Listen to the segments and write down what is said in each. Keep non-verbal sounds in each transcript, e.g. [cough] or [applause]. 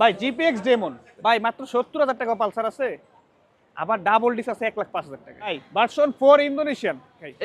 ভাই GPX demon ভাই মাত্র সত্তর হাজার টাকা পালসার আছে। আবার ডাবল ডিস আছে এক লাখ পাঁচ হাজার টাকা। ভাই ভার্সন ফোর ইন্দোনেশিয়ান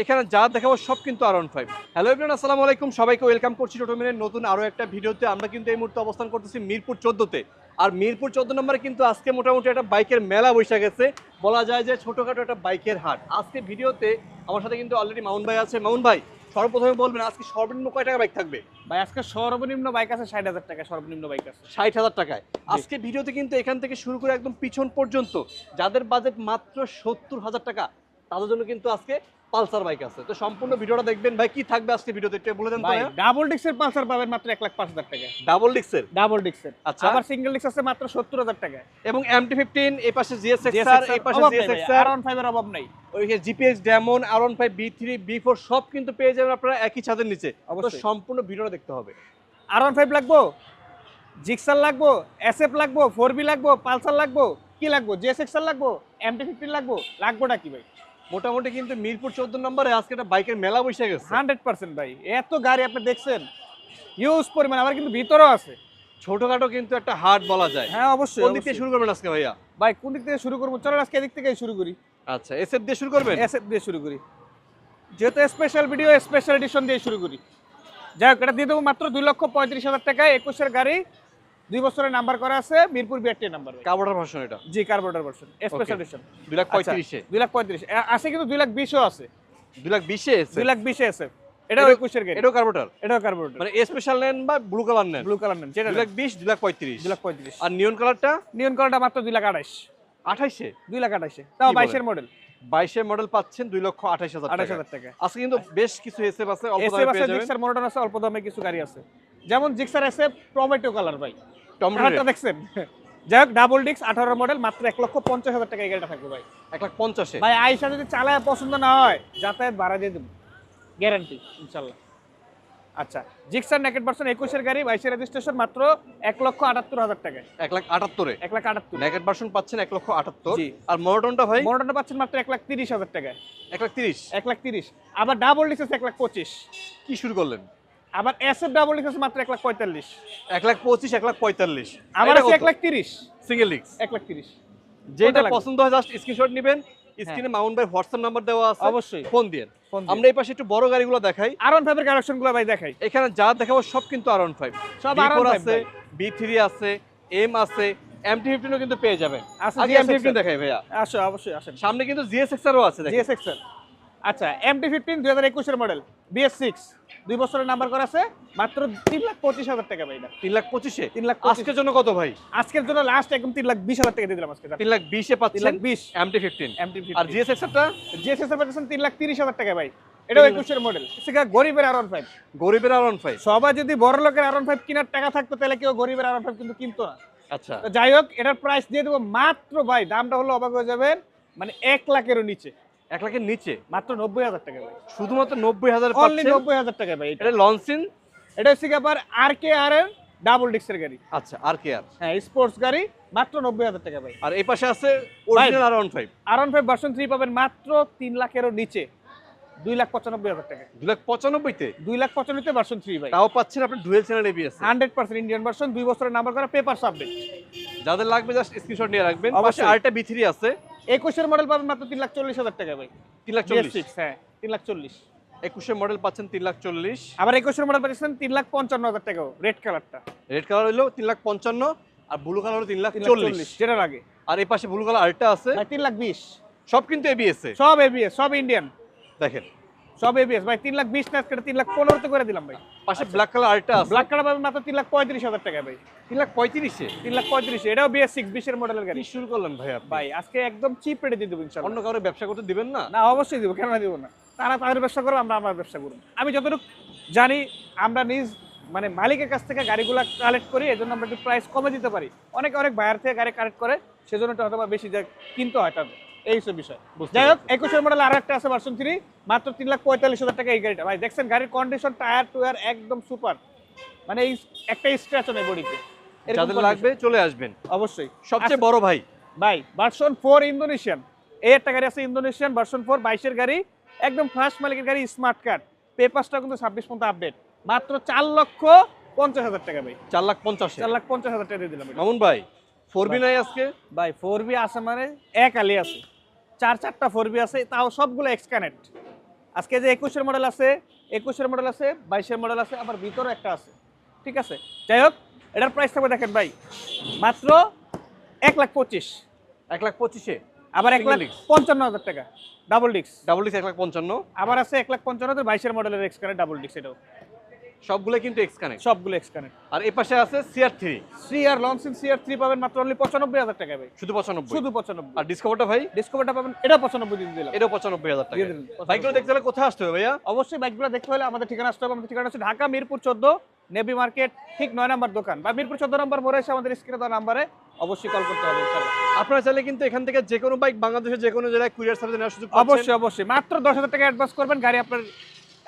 এখানে যা দেখাবো সব কিন্তু আর ফাইভ হ্যালো এভরিওয়ান আসসালামু আলাইকুম। সবাইকে ওয়েলকাম করছি টোটোমিনের নতুন আরও একটা ভিডিওতে। আমরা কিন্তু এই মুহূর্তে অবস্থান করতেছি মিরপুর চোদ্দোতে। আর মিরপুর চোদ্দ নম্বরে কিন্তু আজকে মোটামুটি একটা বাইকের মেলা বসে গেছে বলা যায় যে ছোটোখাটো একটা বাইকের হাট। আজকে ভিডিওতে আমার সাথে কিন্তু অলরেডি মাউন ভাই আছে। মাউন ভাই সর্বপ্রথমে বলবেন আজকে সর্বনিম্ন কয় টাকা বাইক থাকবে? ভাই আজকে সর্বনিম্ন বাইক আছে ষাট হাজার টাকা সর্বনিম্ন বাইক আছে। ষাট হাজার টাকায়। আজকে ভিডিওতে কিন্তু এখান থেকে শুরু করে একদম পিছন পর্যন্ত যাদের বাজেট মাত্র সত্তর হাজার টাকা তাদের জন্য কিন্তু আজকে পালসার বাইক আছে। তো সম্পূর্ণ ভিডিওটা দেখবেন। ভাই কি থাকবে আজকে ভিডিওতে? একটু বলে দেন ভাই ডাবল ডিক্সের পালসার পাবেন মাত্র এক লাখ পাঁচ হাজার টাকা ডাবল ডিক্সের ডাবল ডিক্সের আচ্ছা। আবার সিঙ্গেল ডিক্স আছে মাত্র সত্তর হাজার টাকা এবং এমটি ফিফটিন এই পাশে এক্সআর এই পাশে জিএস এক্সআর আর ওয়ান ফাইভের অভাব নাই। ওইখানে GPX demon R one five B three B four সব কিন্তু পেয়ে যাবেন আপনারা একই ছাদের নিচে। তো সম্পূর্ণ ভিডিওটা দেখতে হবে। আর ওয়ান ফাইভ লাগবো? জিক্সার লাগবো? এসএফ লাগবো? ফোর বি লাগবো? পালসার লাগবো? কি লাগবো? জেএস এক্সআর লাগবো? এমটি ফিফটিন লাগবো? লাগবোটা কি ভাই? মোটামুটি কিন্তু মিরপুর চোদ্দ নম্বরে আজকে একটা বাইকের মেলা বসে গেছে। হান্ড্রেড পার্সেন্ট ভাই এত গাড়ি আপনি দেখছেন? ইউজ পরিমাণ আবার কিন্তু ভিতরেও আছে। ছোটখাটো কিন্তু একটা হাট বলা যায়। হ্যাঁ অবশ্যই কোন দিক থেকে শুরু করবেন আজকে ভাইয়া? ভাই কোন দিক থেকে শুরু করব? চলো আজকে এদিক থেকে শুরু করি। আচ্ছা এসএফ দিয়ে শুরু করবেন? এসএফ দিয়ে শুরু করি। যেহেতু স্পেশাল ভিডিও স্পেশাল এডিশন দিয়ে শুরু করি। যাই হোক এটা দিয়ে দেবো মাত্র দুই লক্ষ পঁয়ত্রিশ হাজার টাকায় একুশের গাড়ি। দুই বছরের নাম্বার করা আছে Mirpur BRT number carburettor version এটা জি কার্বোটার ভার্সন স্পেশাল এডিশন দুই লাখ পঁয়ত্রিশে দুই লাখ পঁয়ত্রিশ এ- আছে কিন্তু দুই লাখ বিশও আছে দুই লাখ বিশে দুই লাখ বিশে আছে এটাও এটাও- একুশের গাড়ি এটাও কার্বোটার এটাও কার্বোটার মানে স্পেশাল নেন বা ব্লু কালার নেন ব্লু কালার নেন যেটা দুই লাখ বিশ দুই লাখ পঁয়ত্রিশ দুই লাখ পঁয়ত্রিশ আর নিয়ন কালারটা নিয়ন কালারটা মাত্র দুই লাখ আঠাইশ আঠাইশে দুই লাখ আঠাইশে তাও বলেন? বাইশের মডেল বাইশের মডেল পাচ্ছেন দুই লক্ষ আঠাইশ হাজার টাকা হাজার টাকা আজকে কিন্তু বেশ কিছু এসএফ আছে অল্প দামে আছে অল্প দামে কিছু গাড়ি আছে যেমন জিক্সার এসএফ টমেটো কালার ভাই। টমেটো কালারটা দেখছেন? যাই হোক ডাবল ডিক্স আঠারো মডেল মাত্র এক লক্ষ পঞ্চাশ হাজার টাকা এই গাড়িটা থাকবে ভাই। এক লাখ পঞ্চাশে? ভাই আইসা যদি চালায় পছন্দ না হয় যাতায়াত ভাড়া দিয়ে দেবো। গ্যারান্টি ইনশাল্লাহ। আচ্ছা জিক্সার নেকেট পার্সন একুশের গাড়ি বাইশের রেজিস্ট্রেশন মাত্র এক লক্ষ আটাত্তর হাজার টাকায়। এক লাখ আটাত্তরে? এক লাখ আটাত্তর। নেকেট ভার্সন পাচ্ছেন এক লক্ষ আটাত্তর। আর মোটরটা ভাই? মনোটনটা পাচ্ছেন মাত্র এক লাখ তিরিশ হাজার টাকায়। এক লাখ তিরিশ? এক লাখ তিরিশ। আবার ডাবল ডিক্স এক লাখ পঁচিশ। কি শুরু করলেন? আবার এস এফ ডাবল ডিক্স আছে মাত্র এক লাখ পঁয়তাল্লিশ। এক লাখ পঁচিশ এক লাখ পঁয়তাল্লিশ। আবার আছে এক লাখ তিরিশ। সিঙ্গেল লিক্স এক লাখ তিরিশ। যেটা পছন্দ হয় জাস্ট স্ক্রিনশট নেবেন স্ক্রিনে মাউন্ট ভাই হোয়াটসঅ্যাপ নাম্বার দেওয়া আছে। অবশ্যই। ফোন দিয়ে। আমরা এই পাশে একটু বড় গাড়িগুলো দেখাই। আর ওয়ান ফাইভের কালেকশনগুলো ভাই দেখাই। এখানে যা দেখাবো সব কিন্তু আর ওয়ান ফাইভ সব R15 আছে। বি থ্রি আছে এম আছে এমটি ফিফটিনও কিন্তু পেয়ে যাবেন। আছে আগে এমটি ফিফটিন দেখাই ভাইয়া। আসো অবশ্যই আসেন। সামনে কিন্তু জিএসএক্সআরও আছে দেখেন। জিএসএক্স আচ্ছা এমটি ফিফটিন দুই হাজার একুশের মডেল বিএস সিক্স দুই বছরের নাম্বার করা আছে মাত্র তিন লাখ পঁচিশ হাজার টাকা ভাই তিন লাখ পঁচিশে? তিন লাখ আজকের জন্য কত ভাই? আজকের জন্য লাস্ট একদম তিন লাখ বিশ হাজার টাকা দিয়ে দিলাম আজকে তিন লাখ বিশে তিন লাখ বিশ। এমটি ফিফটিন এমটি আর জিএসএক্সআরটা জিএসএস এর পাচ্ছেন তিন লাখ তিরিশ হাজার টাকা ভাই। এটাও একুশের মডেল সেটা গরিবের আর ফাইভ গরিবের আর ফাইভ সবাই যদি বড় লোকের আর ফাইভ কেনার টাকা থাকতো তাহলে কেউ গরিবের আর ফাইভ কিন্তু কিনতো না। আচ্ছা। যাই হোক এটার প্রাইস দিয়ে দেবো মাত্র ভাই দামটা হলো অবাক হয়ে যাবেন মানে এক লাখেরও নিচে। এক লাখের নিচে? মাত্র নব্বই হাজার টাকা ভাই। শুধুমাত্র নব্বই হাজার অনলি নব্বই হাজার টাকা ভাই এটা। এটা লঞ্চিন এটা হচ্ছে আবার আর কে আর এর ডাবল ডিক্সের গাড়ি। আচ্ছা আর কে আর হ্যাঁ স্পোর্টস গাড়ি মাত্র নব্বই হাজার টাকা ভাই। আর এই পাশে আছে original R one five R one five version three পাবেন মাত্র তিন লাখেরও নিচে। দুই লাখ পঁচানব্বই হাজার টাকা। দু লাখ পঁচানব্বইতে? দুই লাখ পঁচানব্বই ভার্সন থ্রি ভাই। তাও পাচ্ছেন আপনি dual channel ABS hundred percent Indian version দুই বছরের নাম্বার করা পেপার সাবমিট যাদের লাগবে জাস্ট স্ক্রিনশট নিয়ে রাখবেন। অবশ্যই। আরেকটা বি থ্রি আছে। একুশের মডেল পাবেন মাত্র তিন লাখ চল্লিশ হাজার টাকা ভাই। তিন লাখ চল্লিশ? হ্যাঁ তিন লাখ চল্লিশ। একুশের মডেল পাচ্ছেন তিন লাখ চল্লিশ। আবার একুশের মডেল পাচ্ছেন তিন লাখ পঞ্চান্ন হাজার টাকাও রেড কালারটা রেড কালার হলো তিন লাখ পঞ্চান্ন আর ব্লু কালার হলো তিন লাখ চল্লিশ। যেটা যেটার আগে আর এই পাশে ব্লু কালার আরেকটা আছে। তিন লাখ বিশ। সব কিন্তু এবিএস সব এবিএস সব ইন্ডিয়ান দেখেন সব এবিএস ভাই তিন লাখ বিশ না তিন লাখ পনেরোতে করে দিলাম ভাই। পাশে ব্ল্যাক কালার আরেকটা ব্ল্যাক কালার পাবেন মাত্র তিন লাখ পঁয়ত্রিশ হাজার টাকা ভাই। তিন লাখ পঁয়ত্রিশে? তিন লাখ পঁয়ত্রিশ। এটাও বিএস সিক্স বিশের মডেলের গাড়ি। শুরু করলেন ভাই ভাই আজকে একদম চিপ রেটে দিয়ে দেবো অন্য কারও ব্যবসা করতে দিবেন না? না অবশ্যই দিব কেন দিব না। তারা তাদের ব্যবসা করব আমরা আমার ব্যবসা করব আমি যতটুকু জানি আমরা নিজ মানে মালিকের কাছ থেকে গাড়িগুলো কালেক্ট করি এজন্য আমরা একটু প্রাইস কমে দিতে পারি। অনেকে অনেক বায়ার থেকে গাড়ি কালেক্ট করে সেজন্য হয়তো বেশি কিনতে হয় তাদের। এই সব বিষয় যাই হোক একুশের মডেল আর একটা আছে ভার্সন থ্রি মাত্র তিন লাখ পঁয়তাল্লিশ হাজার টাকা এই গাড়িটা। ভাই দেখছেন গাড়ির কন্ডিশন টায়ার টুয়ার একদম সুপার মানে এই একটা স্ক্র্যাচও নেই বডিতে যাদের লাগবে চলে আসবেন। অবশ্যই। সবচেয়ে বড় ভাই। ভাই ভার্সন ফোর ইন্দোনেশিয়ান এই একটা গাড়ি আছে ইন্দোনেশিয়ান ভার্সন ফোর বাইশের গাড়ি। একদম ফার্স্ট মালিকের গাড়ি স্মার্ট কার্ড পেপারসটা কিন্তু ছাব্বিশ পর্যন্ত আপডেট মাত্র চার লক্ষ পঞ্চাশ হাজার টাকা ভাই। চার লাখ পঞ্চাশে চার লাখ পঞ্চাশ হাজার টাকা দিয়ে দিলাম। মামুন ভাই ফোর বি নাই আজকে? ভাই ফোর বি আছে মানে এক আলি আছে। চার চারটা ফোর বি আছে তাও সবগুলো এক্স কানেক্ট আজকে যে একুশের মডেল আছে একুশের মডেল আছে বাইশের মডেল আছে আবার ভিতরে একটা আছে। ঠিক আছে? যাই হোক এটার প্রাইস থাকবে দেখেন ভাই মাত্র এক লাখ পঁচিশ। এক লাখ পঁচিশে? আবার এক লাখ পঞ্চান্ন হাজার টাকা। ডাবল ডিক্স ডাবল ডিস এক লাখ পঞ্চান্ন? আবার আছে এক লাখ পঞ্চান্ন বাইশের মডেলের এক্স কানেক্ট ডাবল ডিক্স এটাও। সবগুলো কিন্তু এক্স কানেক্ট সবগুলো এক্স কানেক্ট আর এ পাশে আছে সিআর থ্রি থ্রি আর লঞ্চিং সি আর থ্রি পাবেন মাত্র অনলি পঁচানব্বই হাজার টাকা ভাই। শুধু পঁচানব্বই? শুধু পঁচানব্বই। আর ডিসকভারটা ভাই? ডিসকভারটা পাবেন এটা পঁচানব্বই দিয়ে দিলাম। এটাও পঁচানব্বই হাজার টাকা বাইকগুলো দেখতে হলে কোথায় আসতে হবে ভাইয়া? অবশ্যই বাইকগুলো দেখতে হলে আমাদের ঠিকানা আসতে হবে। আমাদের ঠিকানা হচ্ছে ঢাকা মিরপুর চোদ্দ নেভি মার্কেট ঠিক নয় নম্বর দোকান। বা মিরপুর চোদ্দ নম্বর মোড়ে এসে আমাদের স্ক্রিনে দেওয়া নাম্বারে অবশ্যই কল করতে হবে আপনারা চাইলে কিন্তু এখান থেকে যে কোনো বাইক বাংলাদেশের যে কোনো জায়গায় কুরিয়ার সার্ভিস নেওয়ার সুযোগ অবশ্যই অবশ্যই। মাত্র দশ হাজার টাকা অ্যাডভান্স করবেন গাড়ি আপনার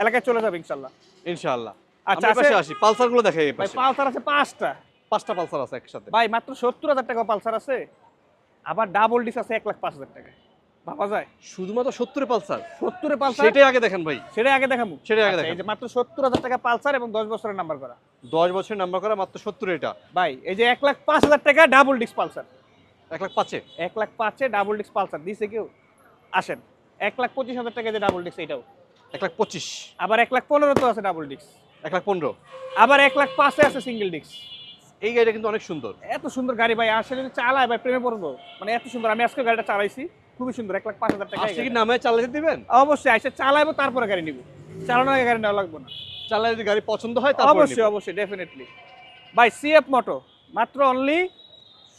এলাকায় চলে যাবে ইনশাল্লাহ ইনশাআল্লাহ। আচ্ছা, পাশে আসি পালসারগুলো দেখে ভাই পালসার আছে পাঁচটা। পাঁচটা পালসার আছে একসাথে। ভাই মাত্র সত্তর হাজার টাকা পালসার আছে। আবার ডাবল ডিস আছে এক লাখ পাঁচ হাজার টাকা। ভাবা যায়? শুধুমাত্র সত্তরে পালসার? সত্তরে পালসার? সেটাই আগে দেখেন ভাই। সেটাই আগে দেখাবো? সেটাই আগে আচ্ছা, এই যে মাত্র সত্তর হাজার টাকা পালসার এবং দশ বছরের নাম্বার করা। দশ বছর নাম্বার করা মাত্র সত্তর এটা। ভাই এই যে এক লাখ পাঁচ হাজার টাকা ডাবল ডিস্ক পালসার। এক লাখ পাঁচে। এক লাখ পাঁচে ডাবল ডিস্ক পালসার। দিছে কেউ? আসেন। এক লাখ পঁচিশ হাজার টাকা যে ডাবল ডিস্ক এটাও। এক লাখ পঁচিশ। আবার এক লাখ পনেরো তো আছে ডাবল ডিস্ক এক লাখ পনেরো। আবার এক লাখ পাঁচে আছে সিঙ্গেল ডিস্ক এই গাড়িটা কিন্তু অনেক সুন্দর। এত সুন্দর গাড়ি ভাই আসলে যদি চালায় ভাই প্রেমে পড়ব। মানে এত সুন্দর আমি আজকে গাড়িটা চালাইছি খুবই সুন্দর এক লাখ পাঁচ হাজার টাকা আজকে কি নামে? চালাতে দিবেন? অবশ্যই আইসে চালাইবো তারপরে গাড়ি নিব। চালানোর আগে গাড়ি নেওয়া লাগবে না। চালায় যদি গাড়ি পছন্দ হয় অবশ্যই অবশ্যই ডেফিনেটলি ভাই সিএফ মোটো মাত্র অনলি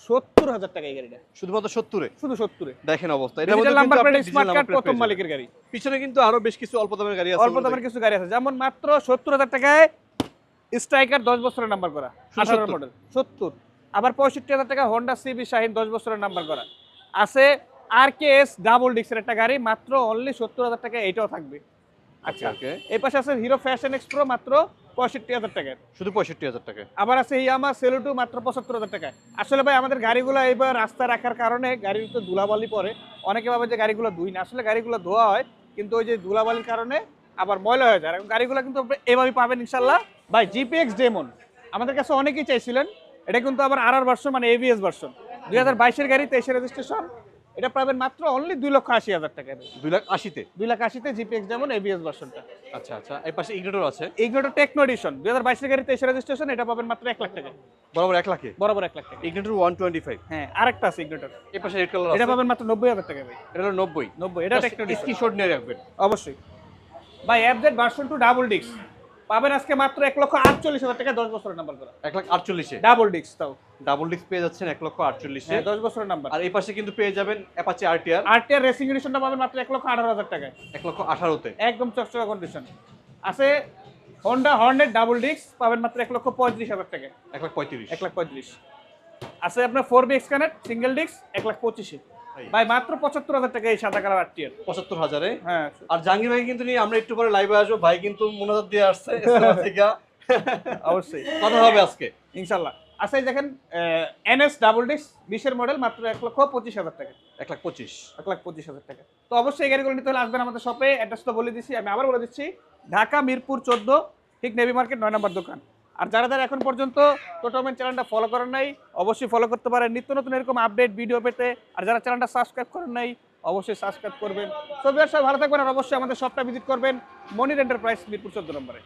সত্তর হাজার টাকা এই গাড়িটা। শুধুমাত্র সত্তরে? শুধু সত্তরে। দেখেন অবস্থা। এটার নাম্বার প্লেট স্মার্ট কার্ড প্রথম মালিকের গাড়ি। পিছনে কিন্তু আরও বেশ কিছু অল্প দামের গাড়ি আছে অল্প দামের কিছু গাড়ি আছে। যেমন মাত্র সত্তর হাজার টাকায় স্ট্রাইকার দশ বছরের নাম্বার করা। আঠারো মডেল সত্তর। আবার পঁয়ষট্টি হাজার টাকা হোন্ডা সিবি শাহিন দশ বছরের নাম্বার করা। আছে আর কে এস ডাবল ডিক্সের একটা গাড়ি মাত্র অনলি সত্তর হাজার টাকা এটাও থাকবে। আচ্ছা। এই পাশে আছে হিরো ফ্যাশন এক্সপ্রো মাত্র পঁয়ষট্টি হাজার টাকার। শুধু পঁয়ষট্টি হাজার টাকা। আবার আছে ইয়ামা সেলুটু মাত্র পঁচাত্তর হাজার টাকা। আসলে ভাই আমাদের গাড়িগুলো এবার রাস্তায় রাখার কারণে গাড়ির তো ধুলাবালি পরে। অনেকে ভাবে যে গাড়িগুলো ধুই না। আসলে গাড়িগুলো ধোয়া হয় কিন্তু ওই যে ধুলাবালির কারণে আবার ময়লা হয়ে যায়। আর গাড়িগুলো কিন্তু এভাবে পাবেন ইনশাল্লাহ ভাই জিপিএক্স ডেমন আমাদের কাছে অনেকেই চাইছিলেন। এটা কিন্তু আবার আর আর ভার্সন মানে এভিএস ভার্সন দুই হাজার বাইশের গাড়ি তেইশে রেজিস্ট্রেশন এটা পাবেন মাত্র অনলি দুই লক্ষ আশি হাজার টাকা দুই লাখ আশিতে? দুই লাখ আশিতে জিপিএক্স যেমন এভিএস ভার্সনটা আচ্ছা আচ্ছা। এই পাশে ইগনেটর আছে? এইগুলো টেকনো এডিশন দুই হাজার বাইশের গাড়ি তেইশে রেজিস্ট্রেশন এটা পাবেন মাত্র এক লাখ টাকা বরাবর এক লাখে? বরাবর এক লাখ টাকা ইগনেটর ওয়ান টোয়েন্টি ফাইভ হ্যাঁ আরেকটা আছে ইগনেটর এই পাশে রেড কালার এটা পাবেন মাত্র নব্বই হাজার টাকা ভাই। এটা হলো নব্বই। নব্বই এটা টেকনো স্ক্রিনশট নিয়ে রাখবেন। অবশ্যই। ভাই অ্যাপডেট ভার্সন টু ডাবল ডিক্স পাবেন আজকে মাত্র এক লক্ষ আটচল্লিশ হাজার টাকা দশ বছরের নাম্বার করা। এক লাখ আটচল্লিশে? ডাবল ডিক্স তাও। ডাবল ডিস্ক পেয়ে যাচ্ছেন এক লক্ষ আটচল্লিশে। হ্যাঁ দশ বছরের নাম্বার আর এই পাশে কিন্তু পেয়ে যাবেন অ্যাপাচি আরটিআর আরটিআর রেসিং এডিশনটা পাবেন মাত্র এক লক্ষ আঠারো হাজার টাকায়। এক লক্ষ আঠারোতে। একদম চকচকা কন্ডিশন আছে হন্ডা হর্নেট ডাবল ডিক্স পাবেন মাত্র এক লক্ষ পঁয়ত্রিশ হাজার টাকায়। এক লাখ পঁয়ত্রিশ। এক লাখ পঁয়ত্রিশ। আছে আপনার four B X connect single ডিক্স এক লাখ পঁচিশে। ভাই। মাত্র পঁচাত্তর হাজার টাকা এই সাদা কালার আরটিআর পঁচাত্তর হাজারে? হ্যাঁ আর জাহাঙ্গীর ভাই কিন্তু নিয়ে আমরা একটু পরে লাইভে আসব। ভাই কিন্তু মোনাজাত দিয়ে আসছে [laughs] থেকে। অবশ্যই। কথা হবে আজকে। ইনশাল্লাহ আচ্ছা দেখেন এনএস ডাবল ডিস্ক বিশের মডেল মাত্র এক লক্ষ পঁচিশ হাজার টাকা। এক লাখ পঁচিশ। এক লাখ পঁচিশ হাজার টাকা। তো অবশ্যই এই গাড়িগুলো নিতে হলে আসবেন আমাদের শপে অ্যাড্রেস তো বলে দিচ্ছি আমি আবার বলে দিচ্ছি। ঢাকা মিরপুর চোদ্দ ঠিক নেভি মার্কেট নয় নম্বর দোকান। আর যারা যারা এখন পর্যন্ত টোটোমেন চ্যানেলটা ফলো করেন নাই, অবশ্যই ফলো করতে পারেন। নিত্য নতুন এরকম আপডেট ভিডিও পেতে। আর যারা চ্যানেলটা সাবস্ক্রাইব করেন নাই, অবশ্যই সাবস্ক্রাইব করবেন। সবাই ভালো থাকবেন আর অবশ্যই আমাদের শপটা ভিজিট করবেন। মনির এন্টারপ্রাইজ মিরপুর চোদ্দ নম্বরে।